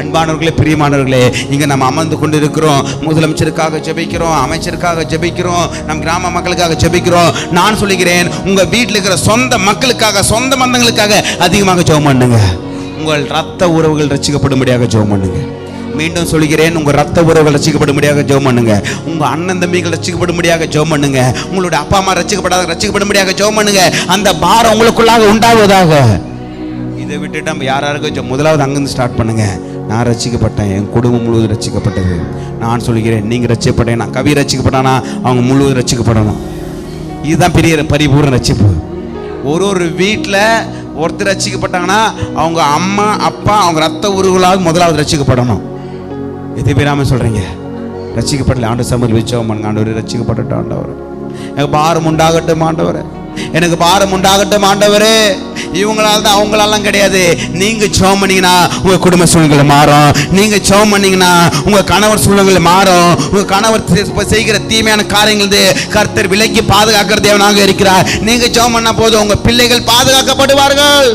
அன்பானவர்களே பிரியமானவர்களே இங்கே நம்ம அமர்ந்து கொண்டு இருக்கிறோம் முதலமைச்சருக்காக ஜெபிக்கிறோம் அமைச்சருக்காக ஜெபிக்கிறோம் நம் கிராம மக்களுக்காக ஜெபிக்கிறோம். நான் சொல்லுகிறேன் உங்கள் வீட்டில் இருக்கிற சொந்த மக்களுக்காக சொந்த பந்தங்களுக்காக அதிகமாக ஜெபம் பண்ணுங்க. உங்கள் ரத்த உறவுகள் ரசிக்கப்படும்படியாக ஜெபம் பண்ணுங்க. மீண்டும் சொல்கிறேன் உங்கள் ரத்த உறவுகள் ரசிக்கப்படும்படியாக ஜெபம் பண்ணுங்க. உங்கள் அண்ணன் தம்பிகள் ரசிக்கப்படும்படியாக ஜெபம் பண்ணுங்க. உங்களுடைய அப்பா அம்மா ரசிக்கப்படாத ரசிக்கப்படும்படியாக ஜெபம் பண்ணுங்க. அந்த பாரம் உங்களுக்குள்ளாக உண்டாவதாக. இதை விட்டுட்டு நம்ம யார் யாருக்கும் முதலாவது அங்கேருந்து ஸ்டார்ட் பண்ணுங்கள் நான் ரசிக்கப்பட்டேன். என் குடும்பம் முழுவதும் ரசிக்கப்பட்டது. நான் சொல்கிறேன் நீங்கள் ரசிக்கப்பட்டேன்? நான் கவி ரசிக்கப்பட்டானா? அவங்க முழுவதும் ரசிக்கப்படணும். இதுதான் பெரிய பரிபூர்ண ரசிப்பு. ஒரு ஒரு வீட்டில் ஒருத்தர் ரசிக்கப்பட்டாங்கன்னா அவங்க அம்மா அப்பா அவங்க ரத்த உருவலாவது முதலாவது ரசிக்கப்படணும். எது பேராமல் சொல்கிறீங்க ரசிக்கப்படல ஆண்டு சமர் வச்சோம் ஆண்டவர் ரசிக்கப்பட்டுட்டோம் ஆண்டவர். எனக்கு பாரம் உண்டாகட்டும் ஆண்டவர். எனக்கு பாரம் உண்டாகட்டும் ஆண்டவரே. இவங்களால தான் அவங்களாலாம் கிடையாது. நீங்க ஜெபம் பண்ணீங்கன்னா உங்க குடும்ப சூழ்நிலை மாறும். நீங்க ஜெபம் பண்ணீங்கன்னா உங்க கணவர் சூழ்நிலை மாறும். உங்க கணவர் செய்கிற தீமையான காரியங்கள் கர்த்தர் விலக்கி பாதுகாக்கிற தேவனாக இருக்கிறார். நீங்க ஜெபம் பண்ண போதும் உங்க பிள்ளைகள் பாதுகாக்கப்படுவார்கள்.